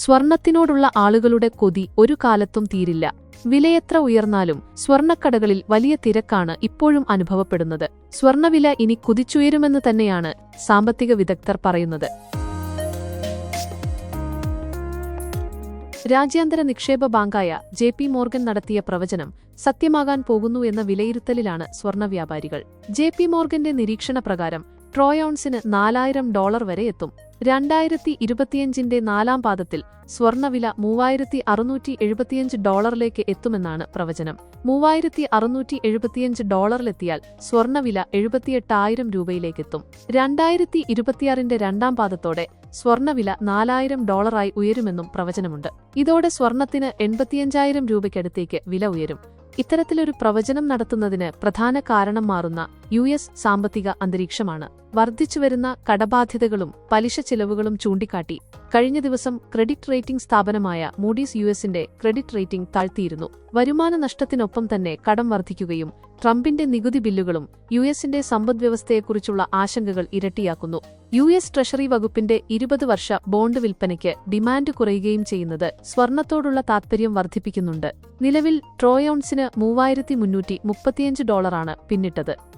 സ്വർണത്തിനോടുള്ള ആളുകളുടെ കൊതി ഒരു കാലത്തും തീരില്ല. വിലയെത്ര ഉയർന്നാലും സ്വർണക്കടകളിൽ വലിയ തിരക്കാണ് ഇപ്പോഴും അനുഭവപ്പെടുന്നത്. സ്വർണവില ഇനി കുതിച്ചുയരുമെന്ന് തന്നെയാണ് സാമ്പത്തിക വിദഗ്ധർ പറയുന്നത്. രാജ്യാന്തര നിക്ഷേപ ബാങ്കായ ജെ പി മോർഗൻ നടത്തിയ പ്രവചനം സത്യമാകാൻ പോകുന്നു എന്ന വിലയിരുത്തലിലാണ് സ്വർണ വ്യാപാരികൾ ജെ പി മോർഗന്റെ നിരീക്ഷണ പ്രകാരം ട്രോയോൺസിന് നാലായിരം ഡോളർ വരെ എത്തും. രണ്ടായിരത്തി ഇരുപത്തിയഞ്ചിന്റെ നാലാം പാദത്തിൽ സ്വർണവില മൂവായിരത്തി അറുന്നൂറ്റി എഴുപത്തിയഞ്ച് ഡോളറിലേക്ക് എത്തുമെന്നാണ് പ്രവചനം. മൂവായിരത്തി അറുന്നൂറ്റി എഴുപത്തിയഞ്ച് ഡോളറിലെത്തിയാൽ സ്വർണവില എഴുപത്തിയെട്ടായിരം രൂപയിലേക്കെത്തും. രണ്ടായിരത്തി ഇരുപത്തിയാറിന്റെ രണ്ടാം പാദത്തോടെ സ്വർണവില നാലായിരം ഡോളറായി ഉയരുമെന്നും പ്രവചനമുണ്ട്. ഇതോടെ സ്വർണത്തിന് എൺപത്തിയഞ്ചായിരം രൂപയ്ക്കടുത്തേക്ക് വില ഉയരും. ഇത്തരത്തിലൊരു പ്രവചനം നടത്തുന്നതിന് പ്രധാന കാരണം മാറുന്ന യു എസ് സാമ്പത്തിക അന്തരീക്ഷമാണ്. വർദ്ധിച്ചുവരുന്ന കടബാധ്യതകളും പലിശ ചിലവുകളും ചൂണ്ടിക്കാട്ടി കഴിഞ്ഞ ദിവസം ക്രെഡിറ്റ് റേറ്റിംഗ് സ്ഥാപനമായ മൂഡീസ് യു എസിന്റെ ക്രെഡിറ്റ് റേറ്റിംഗ് താഴ്ത്തിയിരുന്നു. വരുമാന നഷ്ടത്തിനൊപ്പം തന്നെ കടം വർദ്ധിക്കുകയും ട്രംപിന്റെ നികുതി ബില്ലുകളും യു എസിന്റെ സമ്പദ്വ്യവസ്ഥയെക്കുറിച്ചുള്ള ആശങ്കകൾ ഇരട്ടിയാക്കുന്നു. യു എസ് ട്രഷറി വകുപ്പിന്റെ ഇരുപത് വർഷ ബോണ്ട് വിൽപ്പനയ്ക്ക് ഡിമാൻഡ് കുറയുകയും ചെയ്യുന്നത് സ്വർണത്തോടുള്ള താത്പര്യം വർദ്ധിപ്പിക്കുന്നുണ്ട്. നിലവിൽ ട്രോയോൺസിന് മൂവായിരത്തി മുന്നൂറ്റി മുപ്പത്തിയഞ്ച് ഡോളറാണ് പിന്നിട്ടത്.